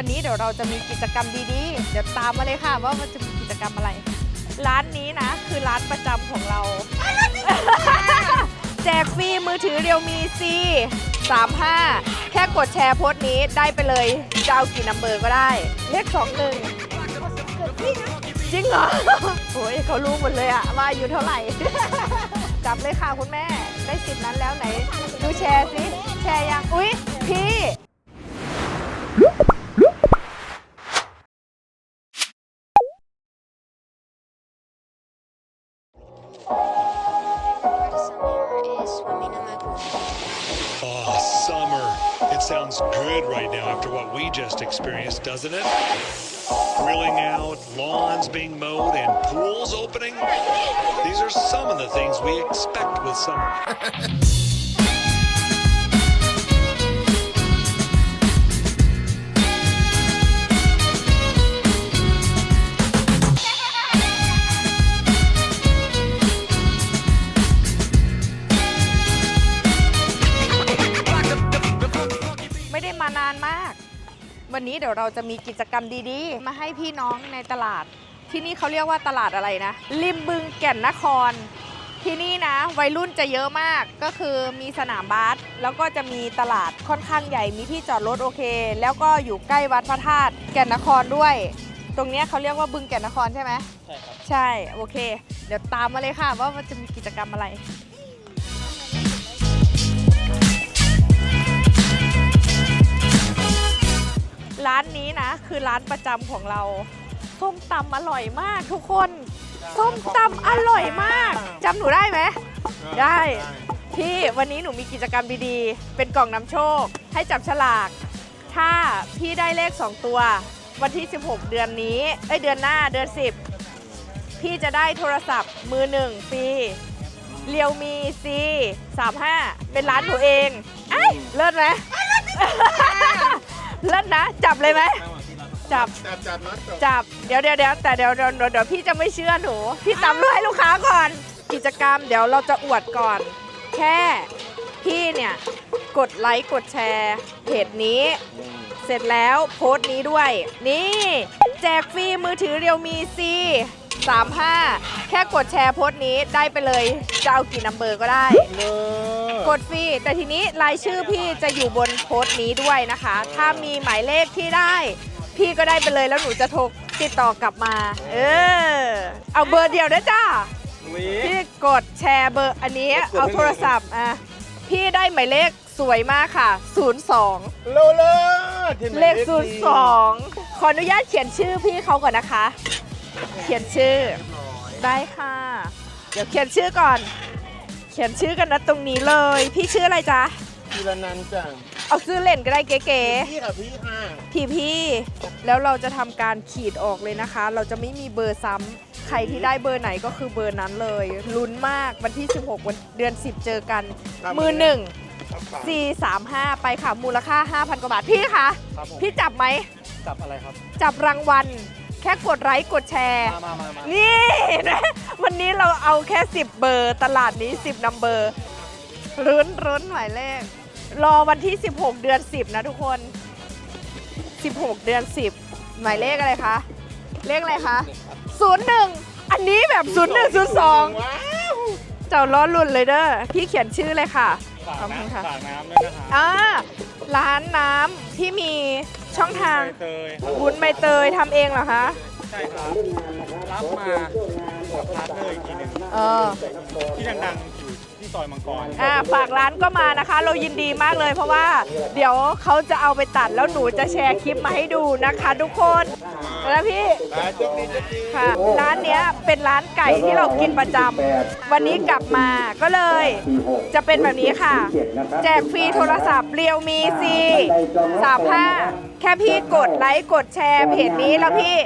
วันนี้เดี๋ยวเราจะมีกิจกรรมดีๆ เดี๋ยวตามมาเลยค่ะ ว่ามันจะมีกิจกรรมอะไร ร้านนี้นะ คือร้านประจำของเรา แจกฟรีมือถือเรียวมี C 35 แค่กดแชร์โพสต์นี้ได้ไปเลยจะเอากี่นัมเบอร์ก็ได้ เลขสองหนึ่งจริงเหรอ โอ้ยเขารู้หมดเลยอะว่าอายุเท่าไหร่ จับเลยค่ะคุณแม่ ได้สิทธิ์นั้นแล้วไหน ดูแชร์สิ แชร์ยัง อุ๊ย พี่ sounds good right now after what we just experienced, doesn't it? Grilling out, lawns being mowed, and pools opening. These are some of the things we expect with summer. ดี๋ยวเราจะมีกิจกรรมดีๆ มาให้พี่น้องในตลาด ที่นี่เขาเรียกว่าตลาดอะไรนะ ริมบึงแก่นนคร ที่นี่นะ วัยรุ่นจะเยอะมากก็คือมีสนามบาสแล้วก็จะมีตลาดค่อนข้างใหญ่มีที่จอดรถโอเค แล้วก็อยู่ใกล้วัดพระธาตุแก่นนครด้วย ตรงเนี้ยเขาเรียกว่าบึงแก่นนครใช่ไหมใช่ครับ ใช่โอเค เดี๋ยวตามมาเลยค่ะว่ามันจะมีกิจกรรมอะไร คือร้านประจำของเรา ส้มตำอร่อยมากทุกคน ส้มตำอร่อยมากจำหนูได้ไหม ได้ พี่วันนี้หนูมีกิจกรรมดีๆ เป็นกล่องนำโชค ให้จับฉลาก ถ้าพี่ได้เลข 2 ตัว วันที่ 16 เดือนนี้เอ้ยเดือนหน้าเดือน 10 พี่จะได้โทรศัพท์มือหนึ่งฟรีเรียวมีซี35เป็นร้านหนูเองไอ้ยเลิศไหม เลิศนะ จับเลยไหม จับ จับจับน็อตจับ เดี๋ยวเดี๋ยวเดี๋ยวแต่เดี๋ยวเดี๋ยวเดี๋ยวเดี๋ยวพี่จะไม่เชื่อหนู พี่ตำรวจให้ลูกค้าก่อน กิจกรรมเดี๋ยวเราจะอวดก่อน แค่พี่เนี่ย กดไลค์กดแชร์เพจนี้เสร็จแล้วโพสต์นี้ด้วย นี่ แจกฟรีมือถือเรียวมี C 35 แค่กดแชร์โพสต์นี้ได้ไปเลย จะเอากี่นัมเบอร์ก็ได้เลกดฟรีแต่ทีนี้รายชื่อพี่จะอยู่บนโพสต์นี้ด้วยนะคะ ถ้ามีหมายเลขที่ได้ พี่ก็ได้ไปเลยแล้วหนูจะโทรติดต่อกลับมา เออ เอาเบอร์เดียวนะจ้าวีพี่กดแชร์เบอร์อันนี้เอาโทรศัพท์อะพี่ได้หมายเลขสวยมากค่ะ 02 โลเลที่ไหนเลขดี02 ขออนุญาตเขียนชื่อพี่เขาก่อนนะคะ เขียนชื่อ ได้ค่ะ เดี๋ยวเขียนชื่อก่อน เขียนชื่อกันนะตรงนี้เลย พี่ชื่ออะไรจ๊ะทีละนันจังเอาซื้อเล่นก็ได้เก๋พี่ค่ะพี่ค่ะ ๆพี่พี่ๆ แล้วเราจะทำการขีดออกเลยนะคะ เราจะไม่มีเบอร์ซ้ำใครที่ได้เบอร์ไหนก็คือเบอร์นั้นเลยลุ้นมากวันที่ 16 วันเดือน 10 เจอกันมือหนึ่ง435 ไปค่ะ มูลค่า 5,000 กว่าบาท พี่คะ ครับผม พี่จับไหม จับอะไรครับ จับรางวัล แค่กดไลค์กดแชร์ มามามามานี่นะ วันนี้เราเอาแค่ 10 เบอร์ ตลาดนี้ 10นัมเบอร์รุ้นรุ้นหมายเลข รอวันที่ 16 เดือน 10 นะทุกคน 16 เดือน 10 หมายเลขอะไรคะ เลขอะไรคะ 01 อันนี้แบบ 0102ว้าวเจ้าล้อลุ่นเลยเด้อ พี่เขียนชื่อเลยค่ะ ฝากขอบคุณค่ะ น้ำฝากน้ำด้วยนะครับอ่าร้านน้ำที่มีช่องทางใบเตยครับวุ้นใบเตยทำเองเหรอคะ ใช่ครับ รับมากับพาร์ทเนอร์อีกทีหนึงเออ ที่ดังๆอยู่ ที่ซอยมังกรอ่าฝากร้านก็มานะคะ เรายินดีมากเลย เพราะว่าเดี๋ยวเขาจะเอาไปตัดแล้วหนูจะแชร์คลิปมาให้ดูนะคะ ทุกคนแล้วพี่ค่ะ ร้านเนี้ยเป็นร้านไก่ที่เรากินประจำวันนี้กลับมาก็เลย จะเป็นแบบนี้ค่ะ แจกฟรีโทรศัพท์เรียวมีซี35แค่พี่กดไลค์กดแชร์เพจนี้แล้วพี่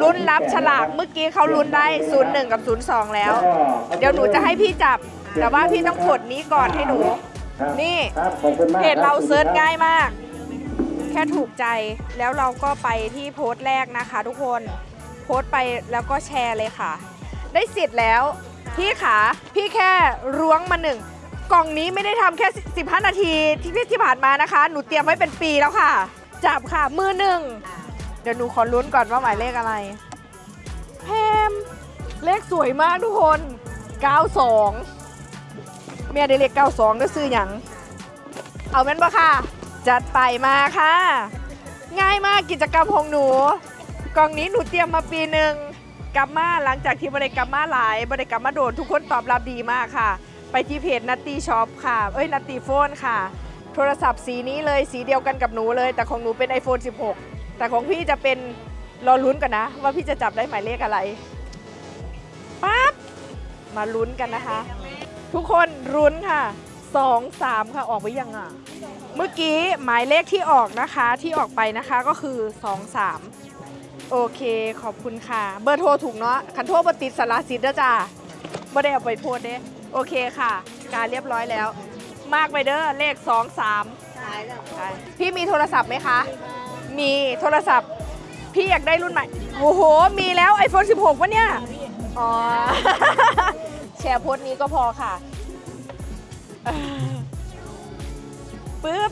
ลุ้นรับฉลากเมื่อกี้เขาลุ้นได้ 01 กับ 02 แล้ว เดี๋ยวหนูจะให้พี่จับ แต่ว่าพี่ต้องกดนี้ก่อนให้หนู นี่เพจเราเซิร์ชง่ายมาก แค่ถูกใจแล้วเราก็ไปที่โพสต์แรกนะคะ ทุกคนโพสต์ไปแล้วก็แชร์เลยค่ะ ได้สิทธิ์แล้ว พี่ขาพี่แค่ร้วงมาหนึ่งกล่องนี้ไม่ได้ทำแค่ 15 นาทีที่พี่ที่ผ่านมานะคะ หนูเตรียมไว้เป็นปีแล้วค่ะ จับค่ะ มือหนึ่ง เดี๋ยวหนูขอลุ้นก่อนว่าหมายเลขอะไรแพมเลขสวยมากทุกคน 92 แม่ได้เลข92ได้ซื้ออย่างเอาแม่นปะค่ะ จัดไปมาค่ะ ง่ายมากกิจกรรมของหนู กล่องนี้หนูเตรียมมาปีหนึ่งกลับมาหลังจากที่บริกรรมมาหลายบริกรรมมาโดนทุกคนตอบรับดีมากค่ะ ไปที่เพจนัตตี้ช็อปค่ะ เอ้ยนัตตี้โฟนค่ะ โทรศัพท์สีนี้เลยสีเดียวกันกับหนูเลย แต่ของหนูเป็น iPhone 16 แต่ของพี่จะเป็นรอลุ้นกันนะ ว่าพี่จะจับได้หมายเลขอะไรปั๊บมาลุ้นกันนะคะ ทุกคนรุ้นค่ะ 2 3 ค่ะออกไปยังอะ เมื่อกี้หมายเลขที่ออกนะคะที่ออกไปนะคะก็คือ 2 3 โอเคขอบคุณค่ะ เบอร์โทรถูกเนาะคันโทรบติดสารสิทธิ์นะจ้าไม่ได้เอาไปโพสเด้โอเคค่ะ การเรียบร้อยแล้ว มากไปเด้อเลข 2 3ใช่พี่มีโทรศัพท์ไหมคะ มีโทรศัพท์ พี่อยากได้รุ่นใหม่ โอ้โห มีแล้ว iPhone 16วะเนี่ย อ๋อ แชร์โพสต์นี้ก็พอค่ะปึ๊บ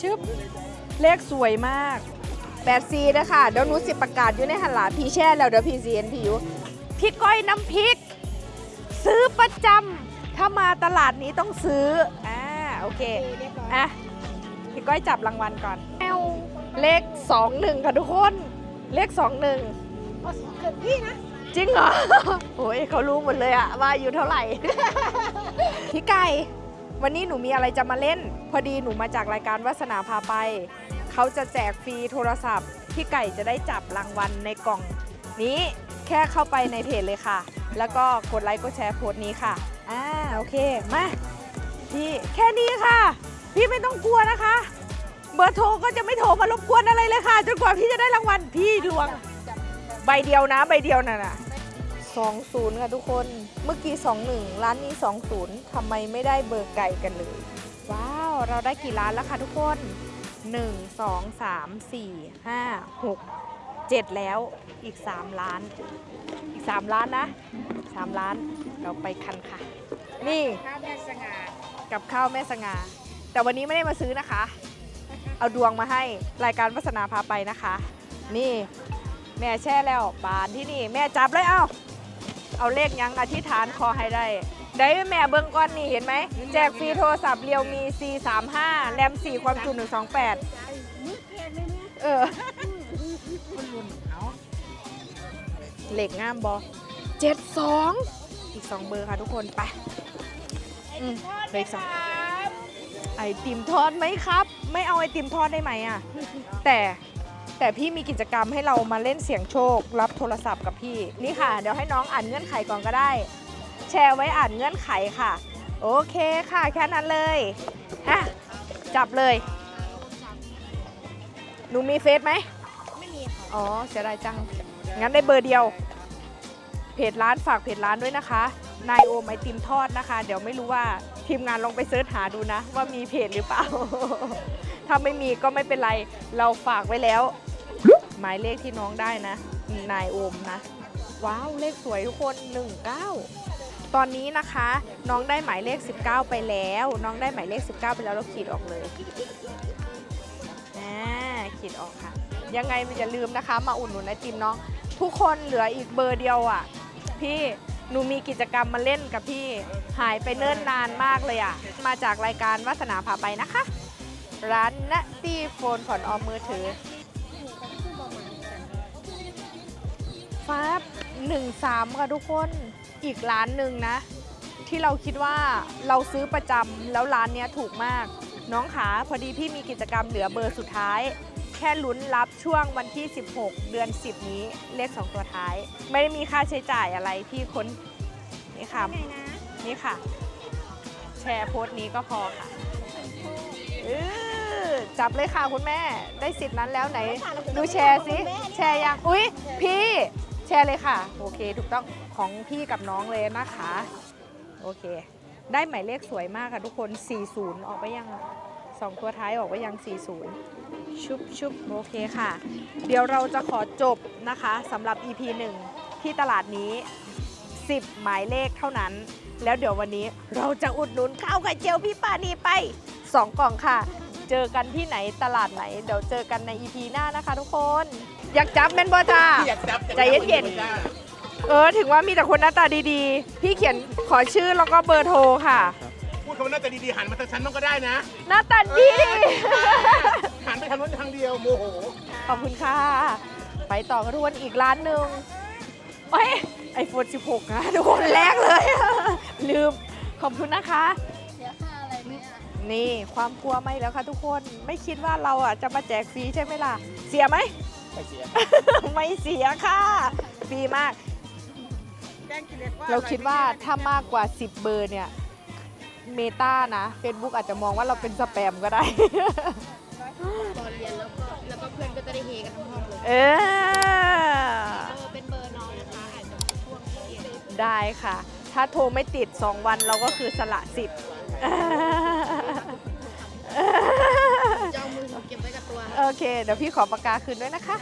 ชึบเลขสวยมาก8ซีนะคะเดี๋ยวหนูสิประกาศอยู่ในหันหลาพี่แช่แล้วเดี๋ยวพี่ซีเอ็นพี่อยู่พี่ก้อยน้ำพริก ซื้อประจำถ้ามาตลาดนี้ต้องซื้ออ่าโอเคอะพี่ก้อยจับรางวัลก่อนแอวเลข21ค่ะทุกคน เลข21เกิดพี่นะ จริงเหรอโอ้ยเขารู้หมดเลยอะว่าอายู่เท่าไหร่ พี่ไก่ วันนี้หนูมีอะไรจะมาเล่น พอดีหนูมาจากรายการวาสนาพาไป เขาจะแจกฟรีโทรศัพท์ พี่ไก่จะได้จับรางวัลในกล่อง นี้แค่เข้าไปในเพจเลยค่ะ แล้วก็กดไลค์กดแชร์โพสต์นี้ค่ะ อ่าโอเค มา พี่แค่นี้ค่ะ พี่ไม่ต้องกลัวนะคะ เบอร์โทรก็จะไม่โทรมารบกวนอะไรเลยค่ะ จนกว่าพี่จะได้รางวัลพี่ดวง ใบเดียวนะ ใบเดียวน่ะนะ 20 ค่ะทุกคน เมื่อกี้ 21 ร้านนี้ 20ทำไมไม่ได้เบอร์ไก่กันเลย ว้าว เราได้กี่ร้านแล้วคะทุกคน 1 2 3 4 5 6 7 แล้วอีก 3 ล้าน อีก 3 ล้านนะ 3 ล้านเราไปคันค่ะ นี่ข้าวแม่สง่ากับข้าวแม่สง่าแต่วันนี้ไม่ได้มาซื้อนะคะ เอาดวงมาให้รายการวัสนาพาไปนะคะ นี่ แม่แช่แล้วปานที่นี่ แม่จับเลยเอ้า เอาเลขยังอธิษฐานขอให้ได้ ได้แม่เบิ้งก้อนนี่เห็นไหม แจกฟรีโทรศัพท์เรียวมี C35 แรม 4 ความจุ 128 นี่เกณฑ์เลยนะเออคุณลุนเอาเหล็กงามบอเจ็ดสอง อีกสองเบอร์ค่ะทุกคนไปอืมเหล็กสอง ไอติมทอดไหมครับ ไม่เอาไอติมทอดได้ไหมอะ แต่ แต่พี่มีกิจกรรมให้เรามาเล่นเสียงโชครับโทรศัพท์กับพี่ นี่ค่ะ เดี๋ยวให้น้องอ่านเงื่อนไขก่อนก็ได้ แชร์ไว้อ่านเงื่อนไขค่ะ โอเคค่ะ แค่นั้นเลยอะจับเลย หนูมีเฟซไหม ไม่มีค่ะ อ๋อ เสียดายจัง งั้นได้เบอร์เดียว เพจร้านฝากเพจร้านด้วยนะคะ นายโอมไอติมทอดนะคะ เดี๋ยวไม่รู้ว่าทีมงานลองไปเสิร์ชหาดูนะ ว่ามีเพจหรือเปล่า ถ้าไม่มีก็ไม่เป็นไร เราฝากไว้แล้ว หมายเลขที่น้องได้นะ นายโอมนะ ว้าวเลขสวยทุกคน 19 ตอนนี้นะคะ น้องได้หมายเลข 19 ไปแล้ว น้องได้หมายเลข 19 ไปแล้วเราขีดออกเลยอ่าขีดออกค่ะ ยังไงอย่าลืมนะคะ มาอุดหนุนไอติมน้องทุกคนเหลืออีกเบอร์เดียวอะ พี่หนูมีกิจกรรมมาเล่นกับพี่หายไปเนิ่นนานมากเลยอะ มาจากรายการวาสนาพาไปนะคะ ร้านนตีโฟนผ่อนออมมือถือ ฟ้าหนึ่งสามค่ะทุกคนอีกร้านหนึ่งนะ ที่เราคิดว่าเราซื้อประจำแล้วร้านเนี้ยถูกมาก น้องขาพอดีพี่มีกิจกรรมเหลือเบอร์สุดท้าย แค่ลุ้นรับช่วงวันที่ 16 เดือน 10 นี้เลข2ตัวท้าย ไม่ได้มีค่าใช้จ่ายอะไรพี่ค้นนี่ค่ะไงนะนี่ค่ะ แชร์โพสต์นี้ก็พอค่ะเออจับเลยค่ะคุณแม่ได้สิทธิ์นั้นแล้วไหน ดูแชร์สิแชร์ยังอุ๊ย พี่ แชร์เลยค่ะ โอเค ถูกต้องของพี่กับน้องเลยนะคะ โอเค ได้หมายเลขสวยมากค่ะทุกคน 40 ออกไปยังสองตัวท้ายออกไปยัง 40 ชุบชุบโอเคค่ะ เดี๋ยวเราจะขอจบนะคะสำหรับ EP 1 ที่ตลาดนี้ 10 หมายเลขเท่านั้น แล้วเดี๋ยววันนี้เราจะอุดหนุนข้าวไข่เจียวพี่ปานีไป 2 กล่องค่ะ เจอกันที่ไหนตลาดไหน เดี๋ยวเจอกันใน EP หน้านะคะทุกคน อยากจับแมนบอจ้าอยากจับใจเย็นๆเออถึงว่ามีแต่คนหน้าตาดีๆ พี่เขียนขอชื่อแล้วก็เบอร์โทรค่ะ พูดคำว่าน่าจะดีๆหันมาทางฉันต้องก็ได้นะหน้าตาดี หันไปทางโน้นทางเดียวโมโหขอบคุณค่ะ ไปต่อกันทุกคนอีกร้านหนึ่งเอ้ยไอโฟน16 นะทุกคนแรกเลย ลืมขอบคุณนะคะ นี่ความกลัวไม่แล้วค่ะทุกคนไม่คิดว่าเราอะจะมาแจกฟรีใช่ไหมล่ะ เสียไหม ไม่เสีย ไม่เสียค่ะฟรีมากแกงกิเลสว่าเราคิดว่าถ้ามากกว่า 10 เบอร์เนี่ยเมตานะ Facebook อาจจะมองว่าเราเป็นสแปมก็ได้ ตอนเรียนแล้วก็แล้วก็เพื่อนก็จะได้เฮกันทั้งห้องเลยเออ เบอร์เป็นเบอร์น้องนะคะอาจจะเป็นช่วงที่เรียน ได้ค่ะ ถ้าโทรไม่ติด 2 วันเราก็คือสละสิทธิ์จะเอา โอเค เดี๋ยวพี่ขอปากกาคืนด้วยนะคะ